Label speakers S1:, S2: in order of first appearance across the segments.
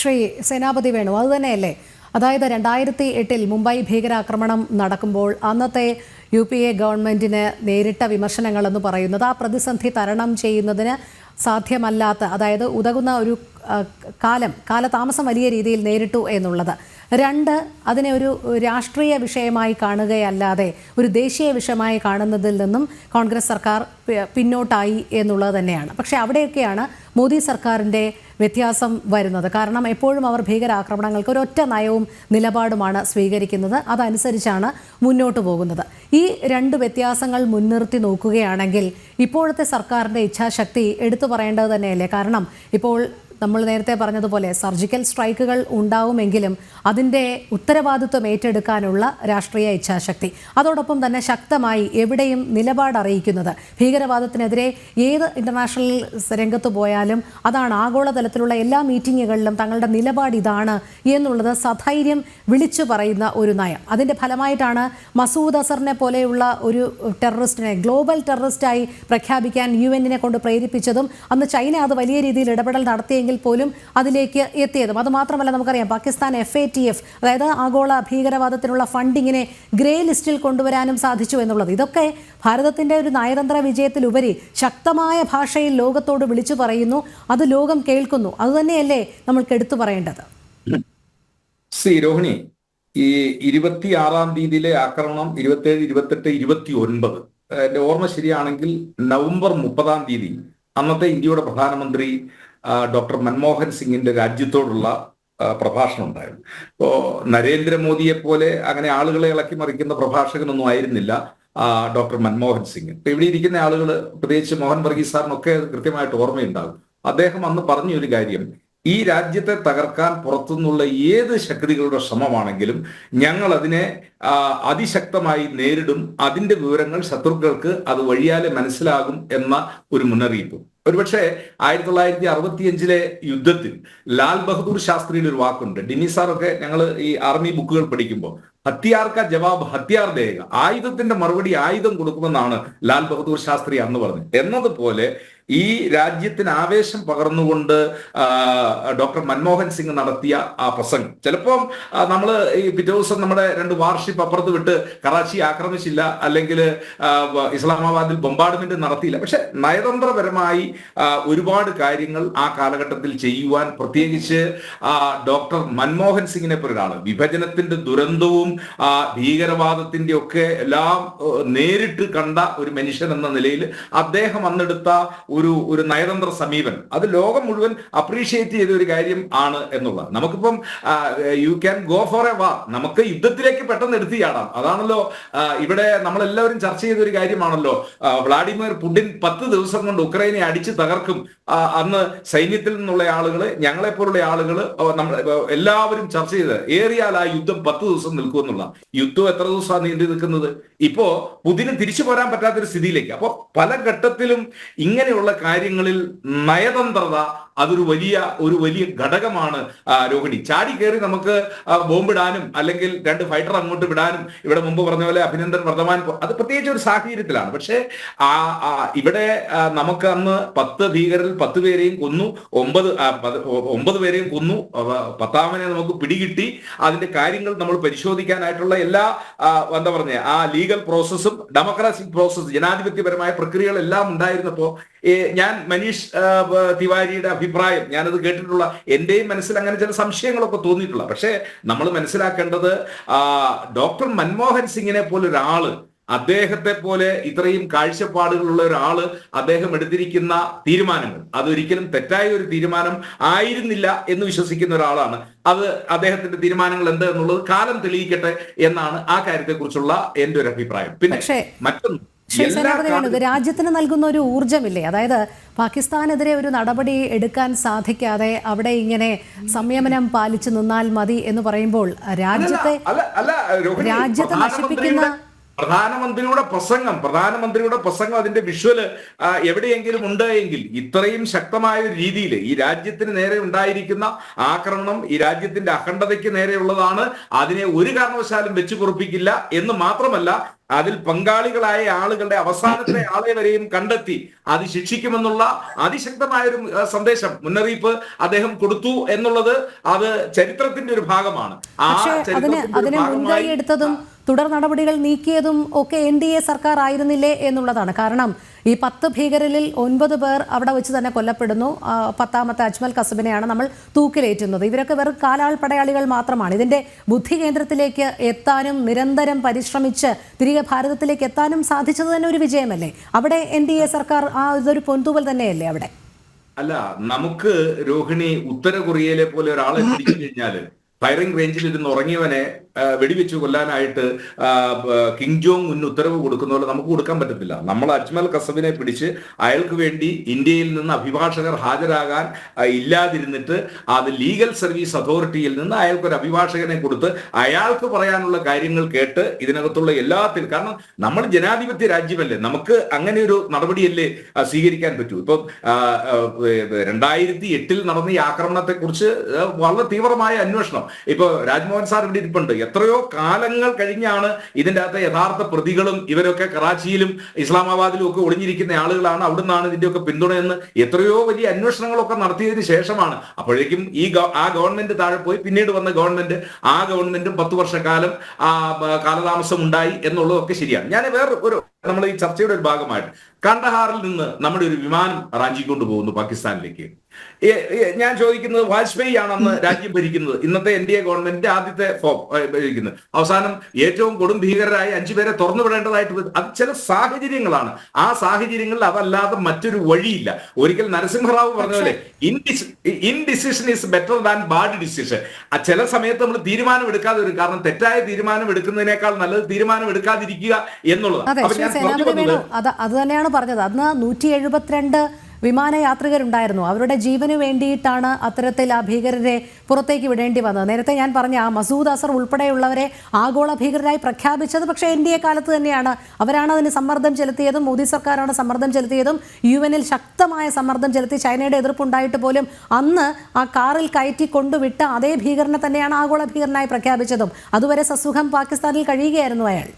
S1: ശ്രീ സേനാപതി വേണു. അത് തന്നെയല്ലേ? അതായത് രണ്ടായിരത്തി എട്ടിൽ മുംബൈ ഭീകരാക്രമണം നടക്കുമ്പോൾ അന്നത്തെ യു പി എ ഗവൺമെന്റിന് നേരിട്ട വിമർശനങ്ങൾ എന്ന് പറയുന്നത് ആ പ്രതിസന്ധി തരണം ചെയ്യുന്നതിന് സാധ്യമല്ലാത്ത അതായത് ഉതകുന്ന ഒരു കാലം കാലതാമസം വലിയ രീതിയിൽ നേരിട്ടു എന്നുള്ളത്. രണ്ട് അതിനെ ഒരു രാഷ്ട്രീയ വിഷയമായി കാണുകയല്ലാതെ ഒരു ദേശീയ വിഷയമായി കാണുന്നതിൽ നിന്നും കോൺഗ്രസ് സർക്കാർ പിന്നോട്ടായി എന്നുള്ളത് തന്നെയാണ്. പക്ഷേ അവിടെയൊക്കെയാണ് മോദി സർക്കാരിന്റെ വ്യത്യാസം വരുന്നത്. കാരണം എപ്പോഴും അവർ ഭീകരാക്രമണങ്ങൾക്ക് ഒരൊറ്റ നയവും നിലപാടുമാണ് സ്വീകരിക്കുന്നത്. അതനുസരിച്ചാണ് മുന്നോട്ട് പോകുന്നത്. ഈ രണ്ട് വ്യത്യാസങ്ങൾ മുൻനിർത്തി നോക്കുകയാണെങ്കിൽ ഇപ്പോഴത്തെ സർക്കാരിന്റെ ഇച്ഛാശക്തി എടുത്തു പറയേണ്ടത് തന്നെയല്ലേ? കാരണം ഇപ്പോൾ നമ്മൾ നേരത്തെ പറഞ്ഞതുപോലെ സർജിക്കൽ സ്ട്രൈക്കുകൾ ഉണ്ടാവുമെങ്കിലും അതിന്റെ ഉത്തരവാദിത്വം ഏറ്റെടുക്കാനുള്ള രാഷ്ട്രീയ ഇച്ഛാശക്തി. അതോടൊപ്പം തന്നെ ശക്തമായി എവിടെയും നിലപാട് അറിയിക്കുന്നത്. ഭീകരവാദത്തിനെതിരെ ഏത് ഇന്റർനാഷണൽ രംഗത്ത് പോയാലും അതാണ് ആഗോളതലത്തിലുള്ള എല്ലാ മീറ്റിങ്ങുകളിലും തങ്ങളുടെ നിലപാട് ഇതാണ് എന്നുള്ളത് സധൈര്യം വിളിച്ചു പറയുന്ന ഒരു നയം. അതിന്റെ ഫലമായിട്ടാണ് മസൂദ് അസറിനെ പോലെയുള്ള ഒരു ടെററിസ്റ്റിനെ ഗ്ലോബൽ ടെററിസ്റ്റായി പ്രഖ്യാപിക്കാൻ യു എന്നിനെ കൊണ്ട് പ്രേരിപ്പിച്ചതും അന്ന് ചൈന അത് വലിയ രീതിയിൽ ഇടപെടൽ നടത്തിയെങ്കിൽ പോലും അതിലേക്ക് എത്തിയതും. അതുമാത്രമല്ല നമുക്കറിയാം Pakistan F A T F അതായത് ആഗോള ഭീകരവാദത്തിനുള്ള ഫണ്ടിങ്ങിനെ ഗ്രേ ലിസ്റ്റിൽ കൊണ്ടുവരാനും സാധിച്ചു എന്നുള്ളത്. ഇതൊക്കെ ഭാരതത്തിന്റെ ഒരു നയതന്ത്ര വിജയത്തിലുപരി ശക്തമായ ഭാഷയിൽ ലോകത്തോട് വിളിച്ചു പറയുന്നു. അത് ലോകം കേൾക്കുന്നു. അതുതന്നെയല്ലേ നമ്മൾക്ക് എടുത്തു പറയേണ്ടത്?
S2: സി രോഹിണി ഈ ഇരുപത്തിയാറാം തീയതിയിലെ ആക്രമണം ഇരുപത്തേഴ് ഇരുപത്തെട്ട് ഇരുപത്തി ഒൻപത് എന്റെ ഓർമ്മ ശരിയാണെങ്കിൽ നവംബർ മുപ്പതാം തീയതി അന്നത്തെ ഇന്ത്യയുടെ പ്രധാനമന്ത്രി ഡോക്ടർ മൻമോഹൻ സിംഗിന്റെ രാജ്യത്തോടുള്ള പ്രഭാഷണം ഉണ്ടായിരുന്നു. ഇപ്പോ നരേന്ദ്രമോദിയെ പോലെ അങ്ങനെ ആളുകളെ ഇളക്കി മറിക്കുന്ന പ്രഭാഷകനൊന്നും ആയിരുന്നില്ല ഡോക്ടർ മൻമോഹൻ സിംഗ്. ഇപ്പൊ ഇവിടെ ഇരിക്കുന്ന ആളുകൾ പ്രത്യേകിച്ച് മോഹൻ വർഗീസ് സാറിനൊക്കെ കൃത്യമായിട്ട് ഓർമ്മയുണ്ടാകും. അദ്ദേഹം അന്ന് പറഞ്ഞ ഒരു കാര്യം ഈ രാജ്യത്തെ തകർക്കാൻ പുറത്തുനിന്നുള്ള ഏത് ശക്തികളുടെ ശ്രമമാണെങ്കിലും ഞങ്ങൾ അതിനെ അതിശക്തമായി നേരിടും അതിന്റെ വിവരങ്ങൾ ശത്രുക്കൾക്ക് അത് വഴിയാലെ മനസ്സിലാകും എന്ന ഒരു മുന്നറിയിപ്പ്. ഒരുപക്ഷെ ആയിരത്തി തൊള്ളായിരത്തി അറുപത്തിയഞ്ചിലെ യുദ്ധത്തിൽ ലാൽ ബഹദൂർ ശാസ്ത്രിയുടെ ഒരു വാക്കുണ്ട്. ഡിനി ഒക്കെ ഞങ്ങൾ ഈ ആർമി ബുക്കുകൾ പഠിക്കുമ്പോൾ ഹത്യാർക്ക ജവാബ് ഹത്യാർ ദേഹ ആയുധത്തിന്റെ മറുപടി ആയുധം കൊടുക്കുമെന്നാണ് ലാൽ ബഹദൂർ ശാസ്ത്രി അന്ന് പറഞ്ഞത്. എന്നതുപോലെ ഈ രാജ്യത്തിന് ആവേശം പകർന്നുകൊണ്ട് ഡോക്ടർ മൻമോഹൻ സിംഗ് നടത്തിയ ആ പ്രസംഗം. ചിലപ്പം നമ്മൾ ഈ പിറ്റേ ദിവസം നമ്മുടെ രണ്ട് വാർഷിപ്പ് അപ്പുറത്ത് വിട്ട് കറാച്ചി ആക്രമിച്ചില്ല അല്ലെങ്കിൽ ഇസ്ലാമാബാദിൽ ബൊമ്പാർഡ്മെന്റ് നടത്തിയില്ല. പക്ഷെ നയതന്ത്രപരമായി ഒരുപാട് കാര്യങ്ങൾ ആ കാലഘട്ടത്തിൽ ചെയ്യുവാൻ പ്രത്യേകിച്ച് ഡോക്ടർ മൻമോഹൻ സിംഗിനെ പോലെ ഒരാൾ വിഭജനത്തിന്റെ ദുരന്തവും ആ, ഭീകരവാദത്തിന്റെ ഒക്കെ എല്ലാം നേരിട്ട് കണ്ട ഒരു മനുഷ്യൻ എന്ന നിലയിൽ അദ്ദേഹം അന്നെടുത്ത ഒരു ഒരു നയതന്ത്ര സമീപനം. അത് ലോകം മുഴുവൻ അപ്രീഷിയേറ്റ് ചെയ്ത ഒരു കാര്യം ആണ് എന്നുള്ളത് നമുക്കിപ്പം you can go for a war നമുക്ക് യുദ്ധത്തിലേക്ക് പെട്ടെന്ന് എടുത്തു ചാടാം. അതാണല്ലോ ഇവിടെ നമ്മളെല്ലാവരും ചർച്ച ചെയ്ത ഒരു കാര്യമാണല്ലോ. വ്ളാഡിമിർ പുടിൻ പത്ത് ദിവസം കൊണ്ട് ഉക്രൈനെ അടിച്ച് തകർക്കും. അന്ന് സൈന്യത്തിൽ നിന്നുള്ള ആളുകൾ ഞങ്ങളെ പോലുള്ള ആളുകൾ നമ്മൾ എല്ലാവരും ചർച്ച ചെയ്ത് ഏറിയാൽ ആ യുദ്ധം പത്ത് ദിവസം നിൽക്കും എന്നുള്ള യുദ്ധം എത്ര ദിവസമാണ് നീണ്ടു നിൽക്കുന്നത്? ഇപ്പോ പുതിന് തിരിച്ചു പോരാൻ പറ്റാത്തൊരു സ്ഥിതിയിലേക്ക്. അപ്പോ പല ഘട്ടത്തിലും ഇങ്ങനെയുള്ള കാര്യങ്ങളിൽ നയതന്ത്രത അതൊരു വലിയ ഒരു വലിയ ഘടകമാണ് രോഹിണി. ചാടി കയറി നമുക്ക് ബോംബ് ബോംബിടാനും അല്ലെങ്കിൽ രണ്ട് ഫൈറ്റർ അങ്ങോട്ട് വിടാനും ഇവിടെ മുമ്പ് പറഞ്ഞ പോലെ അഭിനന്ദൻ വർദ്ധമാൻ അത് പ്രത്യേകിച്ച് ഒരു സാഹചര്യത്തിലാണ്. പക്ഷേ ആ ഇവിടെ നമുക്ക് അന്ന് പത്ത് ഭീകരരിൽ പത്ത് പേരെയും കൊന്നു ഒമ്പത് ഒമ്പത് പേരെയും കൊന്നു. പത്താമനെ നമുക്ക് പിടികിട്ടി. അതിന്റെ കാര്യങ്ങൾ നമ്മൾ പരിശോധിക്കാനായിട്ടുള്ള എല്ലാ എന്താ പറഞ്ഞ ആ ലീഗൽ പ്രോസസ്സും ഡെമോക്രാറ്റിക് പ്രോസസ്സ് ജനാധിപത്യപരമായ പ്രക്രിയകളെല്ലാം ഉണ്ടായിരുന്നപ്പോ ഏ, ഞാൻ മനീഷ് തിവാരിയുടെ അഭിപ്രായം. ഞാനത് കേട്ടിട്ടുള്ള എന്റെയും മനസ്സിൽ അങ്ങനെ ചില സംശയങ്ങളൊക്കെ തോന്നിയിട്ടുള്ള. പക്ഷേ നമ്മൾ മനസ്സിലാക്കേണ്ടത് ഡോക്ടർ മൻമോഹൻ സിംഗിനെ പോലെ ഒരാൾ അദ്ദേഹത്തെ പോലെ ഇത്രയും കാഴ്ചപ്പാടുകളുള്ള ഒരാൾ അദ്ദേഹം എടുത്തിരിക്കുന്ന തീരുമാനങ്ങൾ. അതൊരിക്കലും തെറ്റായ ഒരു തീരുമാനം ആയിരുന്നില്ല എന്ന് വിശ്വസിക്കുന്ന ഒരാളാണ്. അത് അദ്ദേഹത്തിന്റെ തീരുമാനങ്ങൾ എന്ത് എന്നുള്ളത് കാലം തെളിയിക്കട്ടെ എന്നാണ് ആ കാര്യത്തെക്കുറിച്ചുള്ള എന്റെ ഒരു അഭിപ്രായം. പിന്നെ മറ്റൊന്ന്.
S1: രാജ്യത്തിന് നൽകുന്ന ഒരു ഊർജമില്ലേ അതായത് പാകിസ്ഥാനെതിരെ ഒരു നടപടി എടുക്കാൻ സാധിക്കാതെ അവിടെ ഇങ്ങനെ സംയമനം പാലിച്ചു നിന്നാൽ മതി എന്ന് പറയുമ്പോൾ രാജ്യത്തെ രാജ്യത്തെ നശിപ്പിക്കുന്ന
S2: പ്രധാനമന്ത്രിയുടെ പ്രസംഗം പ്രധാനമന്ത്രിയുടെ പ്രസംഗം അതിന്റെ വിഷ്വൽ എവിടെയെങ്കിലും ഉണ്ട് എങ്കിൽ ഇത്രയും ശക്തമായ ഒരു രീതിയിൽ ഈ രാജ്യത്തിന് നേരെ ഉണ്ടായിരിക്കുന്ന ആക്രമണം ഈ രാജ്യത്തിന്റെ അഖണ്ഡതയ്ക്ക് നേരെയുള്ളതാണ് അതിനെ ഒരു കാരണവശാലും വെച്ചു കുറിപ്പിക്കില്ല എന്ന് മാത്രമല്ല അതിൽ പങ്കാളികളായ ആളുകളുടെ അവസാനത്തെ ആളെ വരെയും കണ്ടെത്തി അത് ശിക്ഷിക്കുമെന്നുള്ള അതിശക്തമായ ഒരു സന്ദേശം മുന്നറിയിപ്പ് അദ്ദേഹം കൊടുത്തു എന്നുള്ളത് അത് ചരിത്രത്തിന്റെ ഒരു ഭാഗമാണ്. ആ ചരിത്രത്തിന്റെ ഒരു ഭാഗമായി
S1: എടുത്തതും തുടർ നടപടികൾ നീക്കിയതും ഒക്കെ എൻ ഡി എ സർക്കാർ ആയിരുന്നില്ലേ എന്നുള്ളതാണ്. കാരണം ഈ പത്ത് ഭീകരരിൽ ഒൻപത് പേർ അവിടെ വെച്ച് തന്നെ കൊല്ലപ്പെടുന്നു. പത്താമത്തെ അജ്മൽ കസബിനെയാണ് നമ്മൾ തൂക്കിലേറ്റുന്നത്. ഇവരൊക്കെ വെറും കാലാൾ പടയാളികൾ മാത്രമാണ്. ഇതിന്റെ ബുദ്ധി കേന്ദ്രത്തിലേക്ക് എത്താനും നിരന്തരം പരിശ്രമിച്ച് തിരികെ ഭാരതത്തിലേക്ക് എത്താനും സാധിച്ചത് തന്നെ ഒരു വിജയമല്ലേ? അവിടെ എൻ ഡി എ സർക്കാർ ആ ഇതൊരു പൊന്തൂവൽ തന്നെയല്ലേ അവിടെ?
S2: അല്ല നമുക്ക് രോഹിണി ഉത്തര കൊറിയയിലെ പോലെ ഒരാളെ പിടിച്ചു കഴിഞ്ഞാൽ ഫയറിംഗ് റേഞ്ചിൽ ഇരുന്ന് ഉറങ്ങിയവനെ വെടിവെച്ച് കൊല്ലാനായിട്ട് കിങ് ജോങ് മുൻ ഉത്തരവ് കൊടുക്കുന്ന പോലെ നമുക്ക് കൊടുക്കാൻ പറ്റത്തില്ല. നമ്മൾ അജ്മൽ കസബിനെ പിടിച്ച് അയാൾക്ക് വേണ്ടി ഇന്ത്യയിൽ നിന്ന് അഭിഭാഷകർ ഹാജരാകാൻ ഇല്ലാതിരുന്നിട്ട് അത് ലീഗൽ സർവീസ് അതോറിറ്റിയിൽ നിന്ന് അയാൾക്ക് ഒരു അഭിഭാഷകനെ കൊടുത്ത് അയാൾക്ക് പറയാനുള്ള കാര്യങ്ങൾ കേട്ട് ഇതിനകത്തുള്ള എല്ലാത്തിനും കാരണം നമ്മൾ ജനാധിപത്യ രാജ്യമല്ലേ. നമുക്ക് അങ്ങനെ ഒരു നടപടിയല്ലേ സ്വീകരിക്കാൻ പറ്റൂ. ഇപ്പം രണ്ടായിരത്തി എട്ടിൽ നടന്ന ഈ ആക്രമണത്തെ കുറിച്ച് വളരെ തീവ്രമായ അന്വേഷണം. ഇപ്പൊ രാജ്മോഹൻ സാർ ഇവിടെ ഇരിപ്പുണ്ട്. എത്രയോ കാലങ്ങൾ കഴിഞ്ഞാണ് ഇതിന്റെ അകത്തെ യഥാർത്ഥ പ്രതികളും ഇവരൊക്കെ കറാച്ചിയിലും ഇസ്ലാമാബാദിലും ഒക്കെ ഒളിഞ്ഞിരിക്കുന്ന ആളുകളാണ് അവിടുന്നാണ് ഇതിന്റെയൊക്കെ പിന്തുണയെന്ന് എത്രയോ വലിയ അന്വേഷണങ്ങളൊക്കെ നടത്തിയതിന് ശേഷമാണ്. അപ്പോഴേക്കും ഈ ആ ഗവൺമെന്റ് താഴെ പോയി പിന്നീട് വന്ന ഗവൺമെന്റ് ആ ഗവൺമെന്റും പത്ത് വർഷക്കാലം ആ കാലതാമസം ഉണ്ടായി എന്നുള്ളതൊക്കെ ശരിയാണ്. ഞാൻ വേറെ ഒരു നമ്മൾ ഈ ചർച്ചയുടെ ഒരു ഭാഗമായിട്ട് കണ്ടഹാറിൽ നിന്ന് നമ്മുടെ ഒരു വിമാനം റാഞ്ചിക്കൊണ്ട് പോകുന്നു പാകിസ്ഥാനിലേക്ക്. ഞാൻ ചോദിക്കുന്നത് വാജ്പേയി ആണ് അന്ന് രാജ്യം ഭരിക്കുന്നത് ഇന്നത്തെ എൻ ഡി എ ഗവൺമെന്റിന്റെ ആദ്യത്തെ ഫോം ഭരിക്കുന്നത്. അവസാനം ഏറ്റവും കൊടും ഭീകരരായ അഞ്ചു പേരെ തുറന്നു വിടേണ്ടതായിട്ട് അത് ചില സാഹചര്യങ്ങളാണ്. ആ സാഹചര്യങ്ങളിൽ അതല്ലാതെ മറ്റൊരു വഴിയില്ല. ഒരിക്കൽ നരസിംഹറാവു പറഞ്ഞ പോലെ indecision is better than bad decision. ചില സമയത്ത് നമ്മൾ തീരുമാനം എടുക്കാതെ വരും. കാരണം തെറ്റായ തീരുമാനം എടുക്കുന്നതിനേക്കാൾ നല്ലത് തീരുമാനം എടുക്കാതിരിക്കുക എന്നുള്ളത് അപ്പൊ ഞാൻ
S1: സേനാപതി വേണു അത് അത് തന്നെയാണ് പറഞ്ഞത്. അന്ന് നൂറ്റി എഴുപത്തിരണ്ട് വിമാനയാത്രികരുണ്ടായിരുന്നു. അവരുടെ ജീവന് വേണ്ടിയിട്ടാണ് അത്തരത്തിൽ ആ ഭീകരരെ പുറത്തേക്ക് വിടേണ്ടി വന്നത്. നേരത്തെ ഞാൻ പറഞ്ഞ ആ മസൂദ് അസർ ഉൾപ്പെടെയുള്ളവരെ ആഗോള ഭീകരരായി പ്രഖ്യാപിച്ചത് പക്ഷേ എൻ ഡി എ കാലത്ത് തന്നെയാണ്. അവരാണ് അതിന് സമ്മർദ്ദം ചെലുത്തിയതും മോദി സർക്കാരാണ് സമ്മർദ്ദം ചെലുത്തിയതും യു എനിൽ ശക്തമായ സമ്മർദ്ദം ചെലുത്തി ചൈനയുടെ എതിർപ്പുണ്ടായിട്ട് പോലും അന്ന് ആ കാറിൽ കയറ്റി കൊണ്ടുവിട്ട അതേ ഭീകരനെ തന്നെയാണ് ആഗോള ഭീകരനായി പ്രഖ്യാപിച്ചതും. അതുവരെ സസുഖം പാകിസ്ഥാനിൽ കഴിയുകയായിരുന്നു അയാൾ.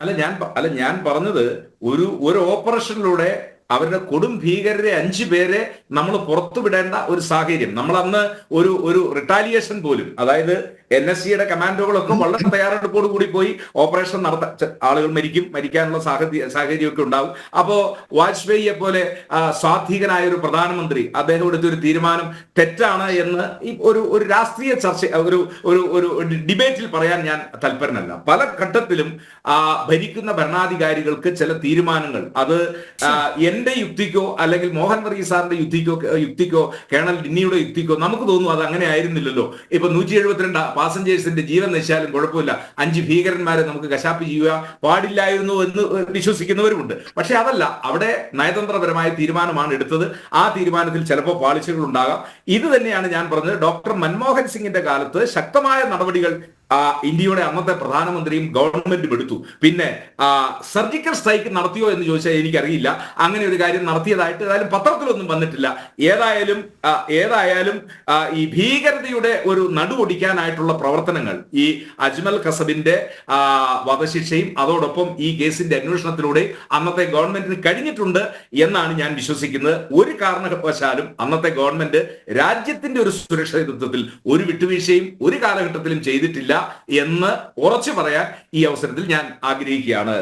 S2: അല്ല ഞാൻ അല്ല ഞാൻ പറഞ്ഞത് ഒരു ഒരു ഓപ്പറേഷനിലൂടെ അവരുടെ കൊടും ഭീകരരെ അഞ്ചു പേരെ നമ്മൾ പുറത്തുവിടേണ്ട ഒരു സാഹചര്യം. നമ്മൾ അന്ന് ഒരു ഒരു റിട്ടാലിയേഷൻ പോലും അതായത് എൻ എസ് സിയുടെ കമാൻഡോകളൊക്കെ വളരെ തയ്യാറെടുപ്പോട് കൂടി പോയി ഓപ്പറേഷൻ നടത്താൻ. ആളുകൾ മരിക്കും മരിക്കാനുള്ള സാഹചര്യ സാഹചര്യമൊക്കെ ഉണ്ടാവും. അപ്പോ വാജ്പേയിയെ പോലെ സ്വാധീകനായ ഒരു പ്രധാനമന്ത്രി അദ്ദേഹം എടുത്ത ഒരു തീരുമാനം തെറ്റാണ് എന്ന് ഈ ഒരു ഒരു രാഷ്ട്രീയ ചർച്ച ഒരു ഒരു ഒരു ഡിബേറ്റിൽ പറയാൻ ഞാൻ തൽപരനല്ല. പല ഘട്ടത്തിലും ആ ഭരിക്കുന്ന ഭരണാധികാരികൾക്ക് ചില തീരുമാനങ്ങൾ. അത് എന്റെ യുക്തിക്കോ അല്ലെങ്കിൽ മോഹൻ വർഗീസ് സാറിന്റെ യുക്തിക്കോ യുക്തിക്കോ കേണൽ ഡിന്നിയുടെ യുക്തിക്കോ നമുക്ക് തോന്നുന്നു അത് അങ്ങനെ ആയിരുന്നില്ലല്ലോ. ഇപ്പൊ നൂറ്റി എഴുപത്തിരണ്ട് പാസഞ്ചേഴ്സിന്റെ ജീവൻ നശിച്ചാലും കുഴപ്പമില്ല. അഞ്ച് ഭീകരന്മാരെ നമുക്ക് കശാപ്പ് ചെയ്യുക. പാടില്ലായിരുന്നു എന്ന് വിശ്വസിക്കുന്നവരുമുണ്ട്. പക്ഷെ അതല്ല അവിടെ നയതന്ത്രപരമായ തീരുമാനമാണ് എടുത്തത്. ആ തീരുമാനത്തിൽ ചിലപ്പോൾ പാളിച്ചകൾ ഉണ്ടാകാം ഇത് തന്നെയാണ് ഞാൻ പറഞ്ഞത്. ഡോക്ടർ മൻമോഹൻ സിംഗിന്റെ കാലത്ത് ശക്തമായ നടപടികൾ ഇന്ത്യയുടെ അന്നത്തെ പ്രധാനമന്ത്രിയും ഗവൺമെന്റും എടുത്തു. പിന്നെ സർജിക്കൽ സ്ട്രൈക്ക് നടത്തിയോ എന്ന് ചോദിച്ചാൽ എനിക്കറിയില്ല. അങ്ങനെ ഒരു കാര്യം നടത്തിയതായിട്ട് ഏതായാലും പത്രത്തിലൊന്നും വന്നിട്ടില്ല. ഏതായാലും ഏതായാലും ഈ ഭീകരതയുടെ ഒരു നടുവൊടിക്കാനായിട്ടുള്ള പ്രവർത്തനങ്ങൾ ഈ അജ്മൽ കസബിന്റെ ആ, വധശിക്ഷയും അതോടൊപ്പം ഈ കേസിന്റെ അന്വേഷണത്തിലൂടെ അന്നത്തെ ഗവൺമെന്റിന് കഴിഞ്ഞിട്ടുണ്ട് എന്നാണ് ഞാൻ വിശ്വസിക്കുന്നത്. ഒരു കാരണവശാലും അന്നത്തെ ഗവൺമെന്റ് രാജ്യത്തിന്റെ ഒരു സുരക്ഷിതത്വത്തിൽ ഒരു വിട്ടുവീഴ്ചയും ഒരു കാലഘട്ടത്തിലും ചെയ്തിട്ടില്ല. എന്ന് ഉറച്ചു പറയാൻ ഈ അവസരത്തിൽ ഞാൻ ആഗ്രഹിക്കുകയാണ്.